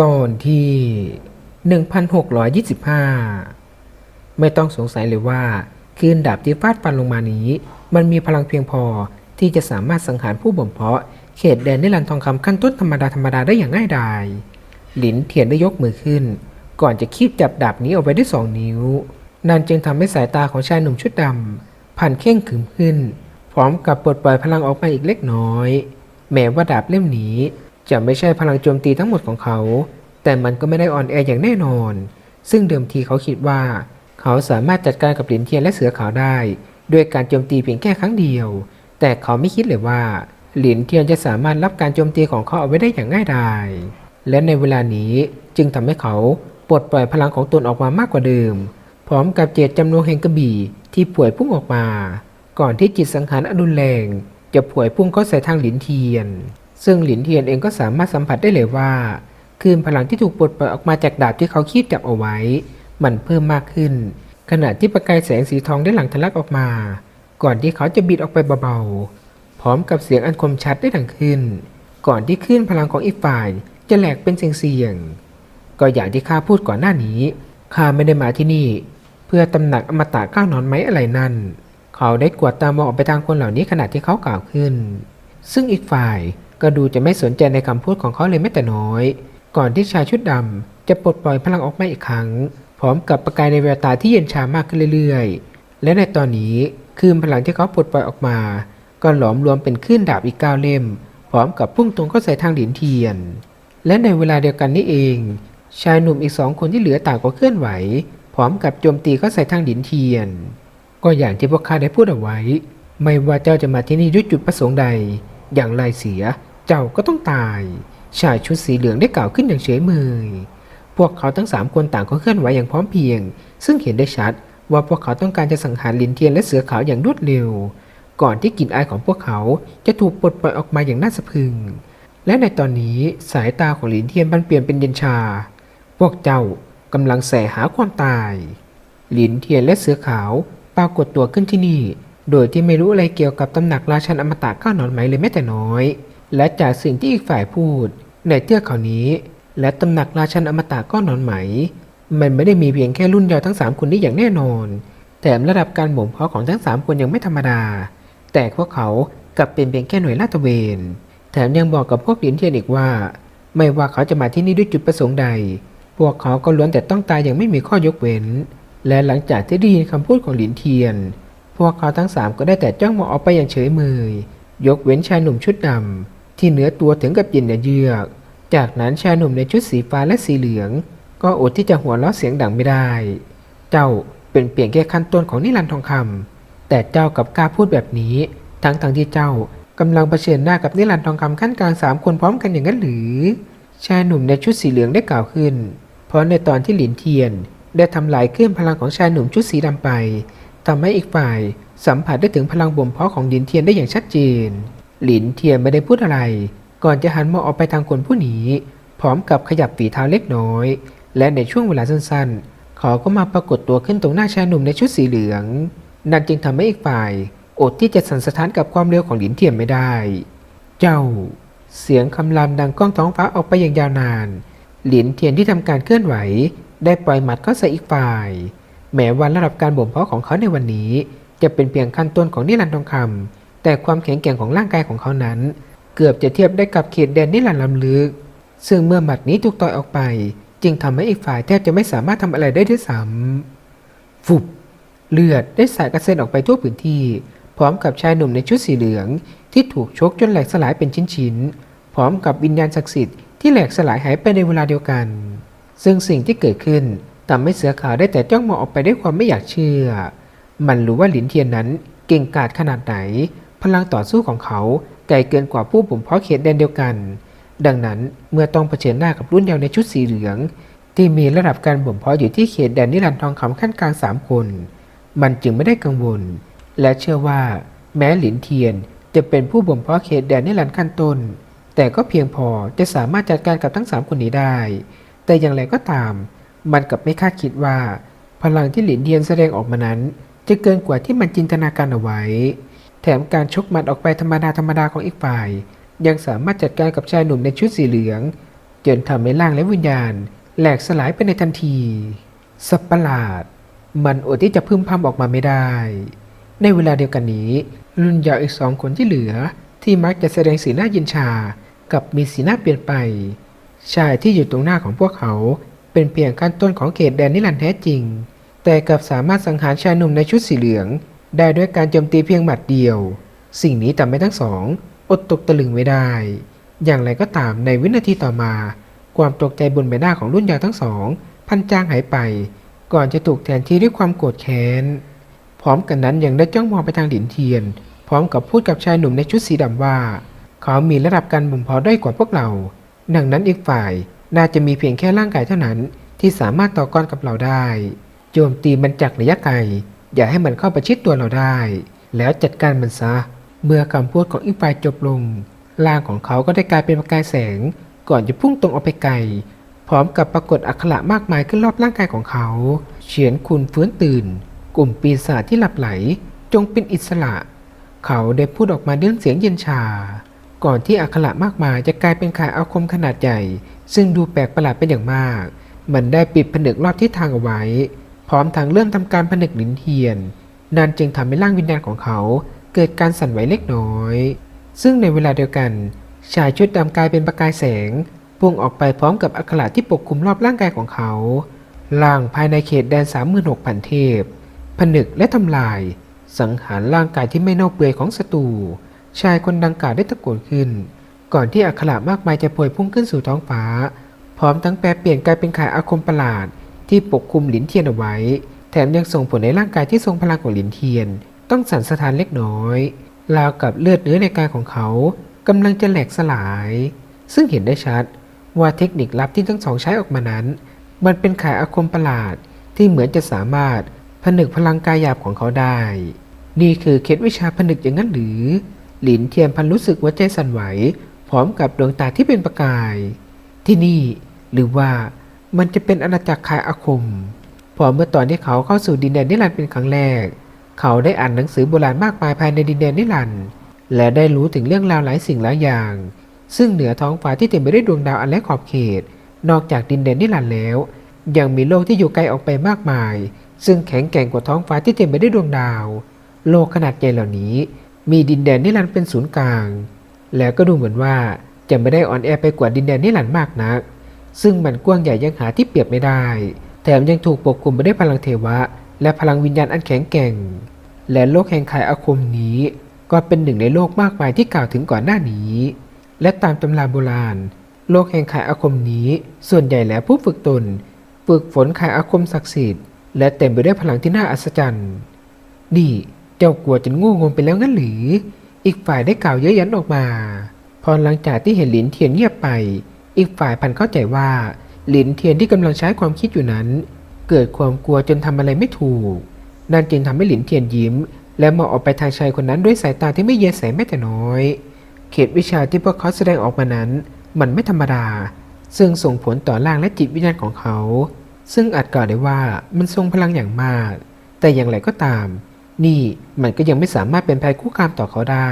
ตอนที่ 1625 ไม่ต้องสงสัยเลยว่าคืนดาบที่ฟาดฟันลงมานี้ มันมีพลังเพียงพอที่จะสามารถสังหารผู้บ่มเพาะ เขตแดนนิรันทองคำขั้นต้นธรรมดาธรรมดาได้อย่างง่ายดายหลินเทียนได้ยกมือขึ้น ก่อนจะคีบจับดาบนี้เอาไว้ด้วยสองนิ้ว นั่นจึงทำให้สายตาของชายหนุ่มชุดดำผ่านเข่งขึมขึ้น พร้อมกับปลดปล่อยพลังออกมาอีกเล็กน้อย แม้ว่าดาบเล่มนี้ จะไม่ใช่พลังโจมตีทั้งหมดของเขา แต่มันก็ไม่ได้อ่อนแออย่างแน่นอน ซึ่งเดิมทีเขาคิดว่า เขาสามารถจัดการกับหลินเทียนและเสือขาวได้ ด้วยการโจมตีเพียงแค่ครั้งเดียว แต่เขาไม่คิดเลยว่า หลินเทียนจะสามารถรับการโจมตีของเขาเอาไว้ได้อย่างง่ายดาย และในเวลานี้จึงทำให้เขาปลดปล่อยพลังของตนออกมามากกว่าเดิม พร้อมกับเจตจำนวนแห่งกระบี่ที่ป่วยพุ่งออกมา ก่อนที่จิตสังหารอนุนแรงจะป่วยพุ่งเข้าใส่ทางหลินเทียน ซึ่งหลินเทียนเองก็สามารถสัมผัสได้เลยว่าคลื่นพลังที่ถูกปลดปล่อยออกมาจากดาบที่เขาคีบจับเอาไว้ มันเพิ่มมากขึ้น ขณะที่ประกายแสงสีทองได้หลั่งทะลักออกมา ก่อนที่เขาจะบิดออกไปเบาๆ พร้อมกับเสียงอันคมชัดได้ดังขึ้น ก่อนที่คลื่นพลังของอีกฝ่ายจะแหลกเป็นเสียงๆก็อย่างที่ข้าพูดก่อนหน้านี้ข้าไม่ได้มาที่นี่ เพื่อตำหนักอมตะก้าวนอนไม้อะไรนั่น เขาได้กวดตามองออกไปทางคนเหล่านี้ขณะที่เขากล่าวขึ้น ซึ่งอีกฝ่าย ก็ดูจะไม่สนใจในคำพูดของเขาเลยแม้แต่น้อย ก่อนที่ชายชุดดำจะปลดปล่อยพลังออกมาอีกครั้ง พร้อมกับประกายในแววตาที่เย็นชามากขึ้นเรื่อยๆ และในตอนนี้คืนพลังที่เขาปลดปล่อยออกมา ก็หลอมรวมเป็นคลื่นดาบอีกเก้าเล่ม พร้อมกับพุ่งตรงเข้าใส่ทางหลินเทียน และในเวลาเดียวกันนี้เอง ชายหนุ่มอีกสองคนที่เหลือต่างก็เคลื่อนไหว พร้อมกับโจมตีเข้าใส่ทางหลินเทียน ก็อย่างที่พวกข้าได้พูดเอาไว้ ไม่ว่าเจ้าจะมาที่นี่ด้วยจุดประสงค์ใด อย่างไรเสีย เจ้าก็ต้องตาย ชายชุดสีเหลืองได้กล่าวขึ้นอย่างเฉยเมย พวกเขาทั้งสามคนต่างก็เคลื่อนไหวอย่างพร้อมเพรียง ซึ่งเห็นได้ชัดว่าพวกเขาต้องการจะสังหารลินเทียนและเสือขาวอย่างรวดเร็ว ก่อนที่กลิ่นอายของพวกเขาจะถูกปลดปล่อยออกมาอย่างน่าสะพรึง และในตอนนี้สายตาของลินเทียนบันเปลี่ยนเป็นเย็นชา พวกเจ้ากำลังแสหาความตายหลินเทียนและเสือขาวปรากฏตัวขึ้นที่นี่ โดยที่ไม่รู้อะไรเกี่ยวกับตำหนักราชันอมตะก้าวนอนไหมเลยแม้แต่น้อย และจากสิ่งที่อีกฝ่ายพูด ในเทือกเขานี้ และตำหนักราชันอมตะก้าวนอนไหม มันไม่ได้มีเพียงแค่รุ่นเดียวทั้งสามคนนี้อย่างแน่นอน แถมระดับการบ่มเพาะของทั้งสามคนยังไม่ธรรมดา แต่พวกเขากลับเป็นเพียงแค่หน่วยลาดตระเวน แถมยังบอกกับพวกหลินเทียนอีกว่า ไม่ว่าเขาจะมาที่นี่ด้วยจุดประสงค์ใด พวกเขาก็ล้วนแต่ต้องตายอย่างไม่มีข้อยกเว้น และหลังจากที่ได้ยินคำพูดของหลินเทียน พวกเขาทั้งสามก็ได้แต่จ้องมองออกไปอย่างเฉยเมยยกเว้นชายหนุ่มชุดดำ ที่เหนือตัวถึงกับเย็นเยือก จากนั้นชายหนุ่มในชุดสีฟ้าและสีเหลือง ก็อดที่จะหัวเราะเสียงดังไม่ได้ เจ้าเป็นเพียงแค่ขั้นต้นของนิรันดร์ทองคำแต่เจ้ากับกล้าพูดแบบนี้ ทั้งทงที่เจ้ากำลังเผชิญหน้ากับนิรันดร์ทองคำขั้นกลางสามคนพร้อมกันอย่างนั้นหรือ ชายหนุ่มในชุดสีเหลืองได้กล่าวขึ้น เพราะในตอนที่หลินเทียน ได้ทำลายเคลื่อนพลังของชายหนุ่มชุดสีดำไปทำให้อีกฝ่าย สัมผัสได้ถึงพลังบ่มเพาะของหลินเทียนได้อย่างชัดเจน หลินเทียนไม่ได้พูดอะไร ก่อนจะหันมองออกไปทางคนผู้หนีพร้อมกับขยับฝีเท้าเล็กน้อย และในช่วงเวลาสั้นๆ เขาก็มาปรากฏตัวขึ้นตรงหน้าชายหนุ่มในชุดสีเหลือง นั่นจึงทำให้อีกฝ่าย อดที่จะสันสะท้านกับความเร็วของหลินเทียนไม่ได้ เจ้า เสียงคำรามดังก้องท้องฟ้าออกไปอย่างยาวนาน หลินเทียนที่ทำการเคลื่อนไหว ได้ปล่อยหมัดเข้าใส่อีกฝ่าย แม้ว่าระดับการบ่มเพาะของเขาในวันนี้ จะเป็นเพียงขั้นต้นของนิรันดร์ทองคำ แต่ความแข็งแกร่งของร่างกายของเขานั้น เกือบจะเทียบได้กับเขตแดนนิรันดร์ลำลึก ซึ่งเมื่อหมัดนี้ถูกต่อยออกไป จึงทำให้อีกฝ่ายแทบจะไม่สามารถทำอะไรได้ด้วยซ้ำฟุบเลือดได้สายกระเซ็นออกไปทั่วพื้นที่ พร้อมกับชายหนุ่มในชุดสีเหลือง ที่ถูกชกจนแหลกสลายเป็นชิ้นๆพร้อมกับวิญญาณศักดิ์สิทธิ์ที่แหลกสลายหายไปในเวลาเดียวกัน ซึ่งสิ่งที่เกิดขึ้นทำให้เสือขาวได้แต่จ้องมองออกไปด้วยความไม่อยากเชื่อ มันรู้ว่าหลินเทียนนั้นเก่งกาจขนาดไหน พลังต่อสู้ของเขาไกลเกินกว่าผู้บ่มเพาะเขตแดนเดียวกัน ดังนั้นเมื่อต้องเผชิญหน้ากับรุ่นเดียวในชุดสีเหลือง ที่มีระดับการบ่มเพาะอยู่ที่เขตแดนนิรันดร์ทองคำขั้นกลางสามคน มันจึงไม่ได้กังวล และเชื่อว่า แม้หลินเทียนจะเป็นผู้บ่มเพาะเขตแดนนิรันดร์ขั้นต้น แต่ก็เพียงพอจะสามารถจัดการกับทั้งสามคนนี้ได้ แต่อย่างไรก็ตาม มันกับไม่คาดคิดว่า พลังที่หลินเทียนแสดงออกมานั้น จะเกินกว่าที่มันจินตนาการเอาไว้ แถมการชกหมัดออกไปธรรมดาธรรมดาของอีกฝ่าย ยังสามารถจัดการกับชายหนุ่มในชุดสีเหลืองจนทำให้ร่างและวิญญาณ แหลกสลายไปในทันที สัตว์ประหลาด มันอดที่จะพึ่มพำออกมาไม่ได้ ในเวลาเดียวกันนี้ รุ่นยาวอีกสองคนที่เหลือ ที่มักจะแสดงสีหน้าเย็นชากับมีสีหน้าเปลี่ยนไป ชายที่อยู่ตรงหน้าของพวกเขา เป็นเพียงขั้นต้นของเขตแดนนิรันแท้จริง แต่กลับสามารถสังหารชายหนุ่มในชุดสีเหลือง ได้ด้วยการโจมตีเพียงหมัดเดียว สิ่งนี้ทำให้ทั้งสองอดตกตะลึงไม่ได้ อย่างไรก็ตามในวินาทีต่อมา ความตกใจบนใบหน้าของรุ่นยาวทั้งสอง พันจางหายไป ก่อนจะถูกแทนที่ด้วยความโกรธแค้น พร้อมกันนั้นยังได้จ้องมองไปทางหลินเทียน พร้อมกับพูดกับชายหนุ่มในชุดสีดำว่า เขามีระดับการบ่มเพาะด้อยกว่าพวกเรา ดังนั้นอีกฝ่ายน่าจะมีเพียงแค่ร่างกายเท่านั้น ที่สามารถต่อกรกับเราได้ โจมตีมันจากระยะไกล อย่าให้มันเข้าประชิดตัวเราได้ แล้วจัดการมันซะ เมื่อคำพูดของอีกฝ่ายจบลงร่างของเขาก็ได้กลายเป็นประกายแสง ก่อนจะพุ่งตรงออกไปไกล พร้อมกับปรากฏอักขระมากมายขึ้นรอบร่างกายของเขา เฉียนคุณฟื้นตื่น กลุ่มปีศาจที่หลับไหล จงเป็นอิสระ เขาได้พูดออกมาด้วยเสียงเย็นชา ก่อนที่อักขระมากมายจะกลายเป็นขายอาคมขนาดใหญ่ ซึ่งดูแปลกประหลาดเป็นอย่างมาก มันได้ปิดผนึกรอบทิศทางเอาไว้ ร้อมทั้งเริ่มทำการผนึกลิ้นเทียน นั่นจึงทำให้ร่างวิญญาณของเขาเกิดการสั่นไหวเล็กน้อย ซึ่งในเวลาเดียวกัน ชายชุดดำกลายเป็นประกายแสงพุ่งออกไปพร้อมกับอักขระที่ปกคลุมรอบร่างกายของเขาล่างภายในเขตแดน 36,000 เทพ ผนึกและทำลาย สังหารร่างกายที่ไม่เน่าเปื่อยของศัตรู ชายคนดังกล่าวได้ตะโกนขึ้น ก่อนที่อักขระมากมายจะพวยพุ่งขึ้นสู่ท้องฟ้า พร้อมทั้งแปลเปลี่ยนกลายเป็นขายอาคมประหลาด ที่ปกคลุมหลินเทียนเอาไว้ แถมยังส่งผลในร่างกายที่ทรงพลังของหลินเทียน ต้องสั่นสะท้านเล็กน้อย ราวกับเลือดเนื้อในกายของเขากำลังจะแหลกสลาย ซึ่งเห็นได้ชัดว่าเทคนิคลับที่ทั้งสองใช้ออกมานั้น มันเป็นข่ายอาคมประหลาดที่เหมือนจะสามารถผนึกพลังกายหยาบของเขาได้ นี่คือเคล็ดวิชาผนึกอย่างนั้นหรือ หลินเทียนพันรู้สึกว่าใจสั่นไหว พร้อมกับดวงตาที่เป็นประกาย ที่นี่หรือว่า มันจะเป็นอาณาจักรคายอาคม พอเมื่อตอนที่เขาเข้าสู่ดินแดนนิรันดร์เป็นครั้งแรก เขาได้อ่านหนังสือโบราณมากมายภายในดินแดนนิรันดร์และได้รู้ถึงเรื่องราวหลายสิ่งหลายอย่าง ซึ่งเหนือท้องฟ้าที่เต็มไปด้วยดวงดาวอันและขอบเขต นอกจากดินแดนนิรันดร์แล้ว ยังมีโลกที่อยู่ไกลออกไปมากมาย ซึ่งแข็งแกร่งกว่าท้องฟ้าที่เต็มไปด้วยดวงดาว โลกขนาดใหญ่เหล่านี้ มีดินแดนนิรันดร์เป็นศูนย์กลาง แล้วก็ดูเหมือนว่าจะไม่ได้อ่อนแอไปกว่าดินแดนนิรันดร์มากนัก ซึ่งมันกว้างใหญ่ยังหาที่เปรียบไม่ได้ แถมยังถูกปกคลุมไปด้วยพลังเทวะ และพลังวิญญาณอันแข็งแกร่ง และโลกแห่งขายอาคมนี้ ก็เป็นหนึ่งในโลกมากมายที่กล่าวถึงก่อนหน้านี้ และตามตำราโบราณ โลกแห่งขายอาคมนี้ ส่วนใหญ่แล้วผู้ฝึกตน ฝึกฝนขายอาคมศักดิ์สิทธิ์ และเต็มไปด้วยพลังที่น่าอัศจรรย์ นี่เจ้ากลัวจนง่งงไปแล้วงั้นหรือ อีกฝ่ายได้กล่าวเย้ยยันออกมา พอหลังจากที่เห็นหลินเทียนเงียบไป อีกฝ่ายพันเข้าใจว่า หลินเทียนที่กำลังใช้ความคิดอยู่นั้น เกิดความกลัวจนทำอะไรไม่ถูก นั่นจึงทำให้หลินเทียนยิ้ม และมองออกไปทางชายคนนั้นด้วยสายตาที่ไม่เย็นแสแม้แต่น้อย เขตวิชาที่พวกเขาแสดงออกมานั้น มันไม่ธรรมดา ซึ่งส่งผลต่อร่างและจิตวิญญาณของเขา ซึ่งอาจกล่าวได้ว่ามันทรงพลังอย่างมาก แต่อย่างไรก็ตาม นี่มันก็ยังไม่สามารถเป็นภัยคุกคามต่อเขาได้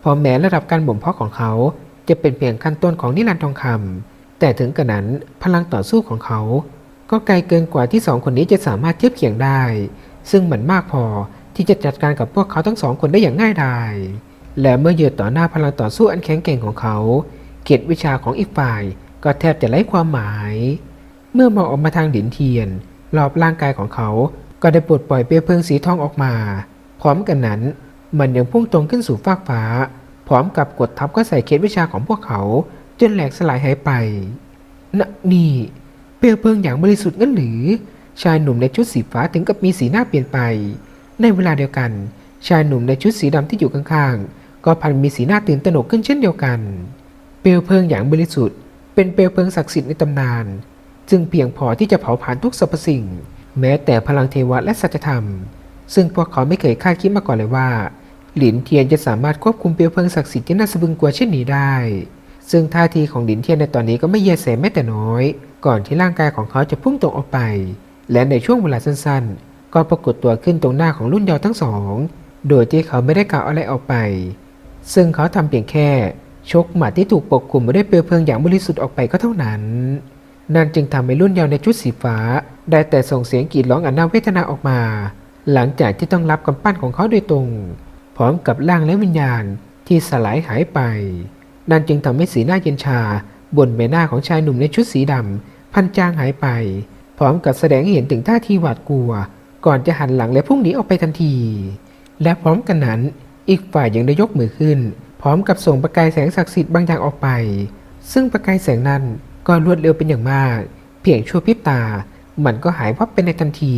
เพราะแม้ระดับการบ่มเพาะของเขา จะเป็นเพียงขั้นต้นของนิรันดร์ทองคำแต่ถึงกระนั้นพลังต่อสู้ของเขา ก็ไกลเกินกว่าที่สองคนนี้จะสามารถเทียบเคียงได้ ซึ่งมันมากพอที่จะจัดการกับพวกเขาทั้งสองคนได้อย่างง่ายดายและเมื่อเหยืนต่อหน้าพลังต่อสู้อันแข็งแกร่งของเขาเกียรติวิชาของอีกฝ่ายก็แทบจะไร้ความหมาย เมื่อมองออกมาทางดินเทียนรอบร่างกายของเขาก็ได้ปลดปล่อยเปลวเพลิงสีทองออกมา พร้อมกันนั้น มันยังพุ่งตรงขึ้นสู่ฟากฟ้า ร้อมกับกดทับก็ใส่เคล็ดวิชาของพวกเขา จนแหลกสลายหายไปนะนี่ เปลวเพลิงอย่างบริสุทธิ์งั้นหรือ ชายหนุ่มในชุดสีฟ้าถึงกับมีสีหน้าเปลี่ยนไป ในเวลาเดียวกัน ชายหนุ่มในชุดสีดำที่อยู่ข้างๆ ก็พันมีสีหน้าตื่นตระหนกขึ้นเช่นเดียวกัน เปลวเพลิงอย่างบริสุทธิ์ เป็นเปลวเพลิงศักดิ์สิทธิ์ในตำนาน จึงเพียงพอที่จะเผาผลาญทุกสรรพสิ่ง แม้แต่พลังเทวะและสัจธรรม ซึ่งพวกเขาไม่เคยคาดคิดมาก่อนเลยว่า หลินเทียนจะสามารถควบคุมเปลวเพลิงศักดิ์สิทธิ์ที่น่าสะพึงกลัวเช่นนี้ได้ ซึ่งท่าทีของหลินเทียนในตอนนี้ก็ไม่เยแสแม้แต่น้อย ก่อนที่ร่างกายของเขาจะพุ่งตรงออกไป และในช่วงเวลาสั้นๆ ก็ปรากฏตัวขึ้นตรงหน้าของรุ่นเยาว์ทั้งสอง โดยที่เขาไม่ได้กล่าวอะไรออกไป ซึ่งเขาทำเพียงแค่ชกหมัดที่ถูกปกคลุมมาด้วยเปลวเพลิงอย่างบริสุทธิ์ออกไปก็เท่านั้น นั่นจึงทำให้รุ่นเยาว์ในชุดสีฟ้า ได้แต่ส่งเสียงกรีดร้องอันน่าเวทนาออกมา หลังจากที่ต้องรับกำปั้นของเขาโดยตรง ร้อมกับร่างและวิญญาณที่สลายหายไป นั่นจึงทำให้สีหน้าเย็นชาบนใบหน้าของชายหนุ่มในชุดสีดำพันจางหายไป พร้อมกับแสดงเห็นถึงท่าทีหวาดกลัว ก่อนจะหันหลังและพุ่งหนีออกไปทันที และพร้อมกันนั้น อีกฝ่ายยังได้ยกมือขึ้น พร้อมกับส่งประกายแสงศักดิ์สิทธิ์บางอย่างออกไป ซึ่งประกายแสงนั้นก็รวดเร็วเป็นอย่างมาก เพียงชั่วพริบตา มันก็หายวับไปในทันที